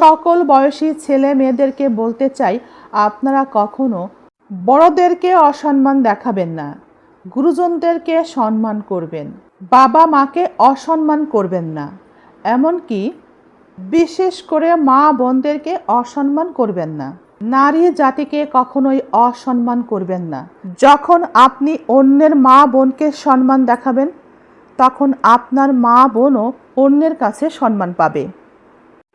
সকল বয়সী ছেলে মেয়েদেরকে বলতে চাই, আপনারা কখনো বড়দেরকে অসম্মান দেখাবেন না, গুরুজনদেরকে সম্মান করবেন বাবা মাকে অসম্মান করবেন না, এমনকি বিশেষ করে মা বোনদেরকে অসম্মান করবেন না। নারী জাতিকে কখনোই অসম্মান করবেন না। যখন আপনি অন্যের মা বোনকে সম্মান দেখাবেন, তখন আপনার মা বোনও অন্যের কাছে সম্মান পাবে।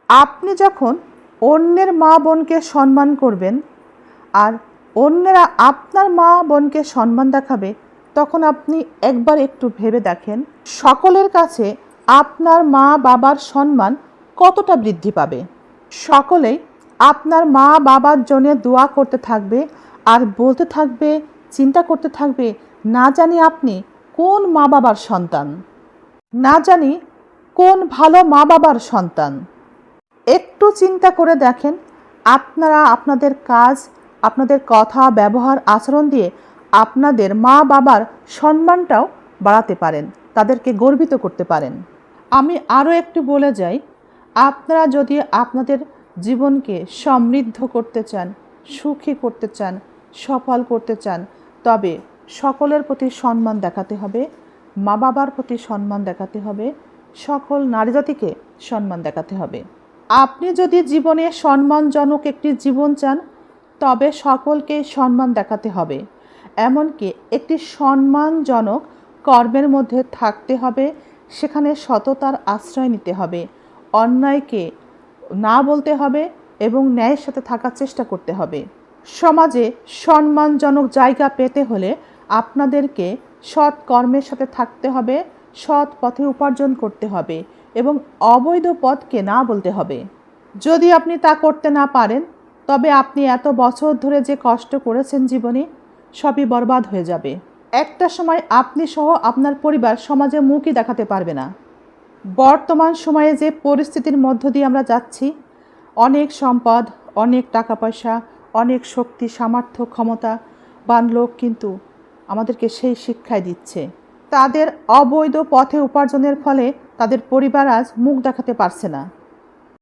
আপনি যখন অন্যের মা বোনকে সম্মান করবেন আর অন্যেরা আপনার মা বোনকে সম্মান দেখাবে, তখন আপনি একবার একটু ভেবে দেখেন সকলের কাছে আপনার মা বাবার সম্মান কতটা বৃদ্ধি পাবে। সকলেই আপনার মা বাবার জন্য দোয়া করতে থাকবে আর বলতে থাকবে, চিন্তা করতে থাকবে, না জানি আপনি কোন মা বাবার সন্তান। না জানি কোন ভালো মা বাবার সন্তান। একটু চিন্তা করে দেখেন, আপনারা, আপনাদের কাজ, আপনাদের কথা, ব্যবহার, আচরণ দিয়ে আপনাদের মা বাবার সম্মানটাও বাড়াতে পারেন, তাদেরকে গর্বিত করতে পারেন। আমি আরও একটু বলে যাই, আপনারা যদি আপনাদের জীবনকে সমৃদ্ধ করতে চান, সুখী করতে চান, সফল করতে চান, তবে সকলের প্রতি সম্মান দেখাতে হবে মা বাবার প্রতি সম্মান দেখাতে হবে, সকল নারী জাতিকে সম্মান দেখাতে হবে। আপনি যদি জীবনে সম্মানজনক একটি জীবন চান, তবে সকলকে সম্মান দেখাতে হবে। এমনকি একটি সম্মানজনক কর্মের মধ্যে থাকতে হবে, সেখানে সততার আশ্রয় নিতে হবে। অন্যায়কে না বলতে হবে এবং ন্যায়ের সাথে থাকার চেষ্টা করতে হবে। সমাজে সম্মানজনক জায়গা পেতে হলে আপনাদেরকে সৎ কর্মের সাথে থাকতে হবে সৎ পথে উপার্জন করতে হবে এবং অবৈধ পথকে না বলতে হবে। যদি আপনি তা করতে না পারেন, তবে আপনি এত বছর ধরে যে কষ্ট করেছেন জীবনে, সবই বরবাদ হয়ে যাবে। একটা সময় আপনি সহ আপনার পরিবার সমাজে মুখই দেখাতে পারবে না। বর্তমান সময়ে যে পরিস্থিতির মধ্য দিয়ে আমরা যাচ্ছি, অনেক সম্পদ, অনেক টাকা পয়সা অনেক শক্তি, সামর্থ্য, ক্ষমতা বান লোক কিন্তু আমাদেরকে সেই শিক্ষায় দিচ্ছে। তাদের অবৈধ পথে উপার্জনের ফলে তাদের পরিবার আজ মুখ দেখাতে পারছে না।